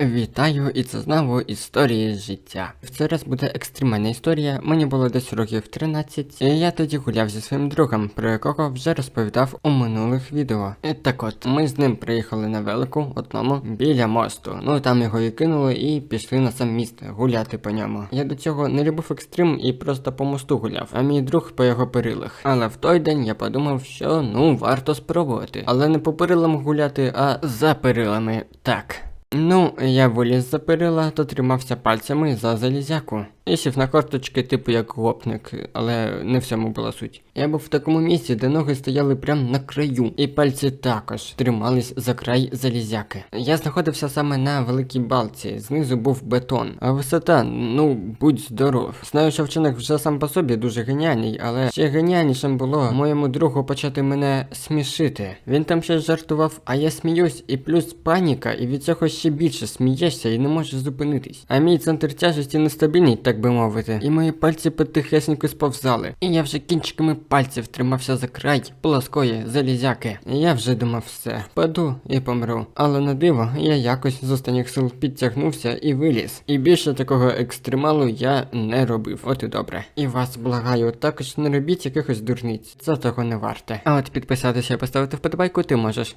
Вітаю, і це знову історії життя. В цей раз буде екстремальна історія. Мені було десь років 13, і я тоді гуляв зі своїм другом, про якого вже розповідав у минулих відео. І так от, ми з ним приїхали на велику одному біля мосту. Ну там його і кинули і пішли на сам міст гуляти по ньому. Я до цього не любив екстрим і просто по мосту гуляв, а мій друг по його перилах. Але в той день я подумав, що ну варто спробувати. Але не по перилам гуляти, а за перилами. Так. Ну, я виліз за перила, то тримався пальцями за залізяку. І сів на корточки, типу як гопник, але не в цьому була суть. Я був в такому місці, де ноги стояли прямо на краю, і пальці також тримались за край залізяки. Я знаходився саме на великій балці, знизу був бетон. А висота, ну будь здоров. Знаю, що вченик вже сам по собі дуже геніальний, але ще геніальнішим було моєму другу почати мене смішити. Він там ще жартував, а я сміюсь, і плюс паніка, і від цього ще більше смієшся і не можеш зупинитись. А мій центр тяжесті нестабільний, так би мовити, і мої пальці потихесенько сповзали. І я вже кінчиками пальців тримався за край плоскої залізяки. Я вже думав все, паду і помру. Але на диво, я якось з останніх сил підтягнувся і виліз. І більше такого екстремалу я не робив. От і добре. І вас благаю, також не робіть якихось дурниць. Це того не варте. А от підписатися і поставити вподобайку ти можеш.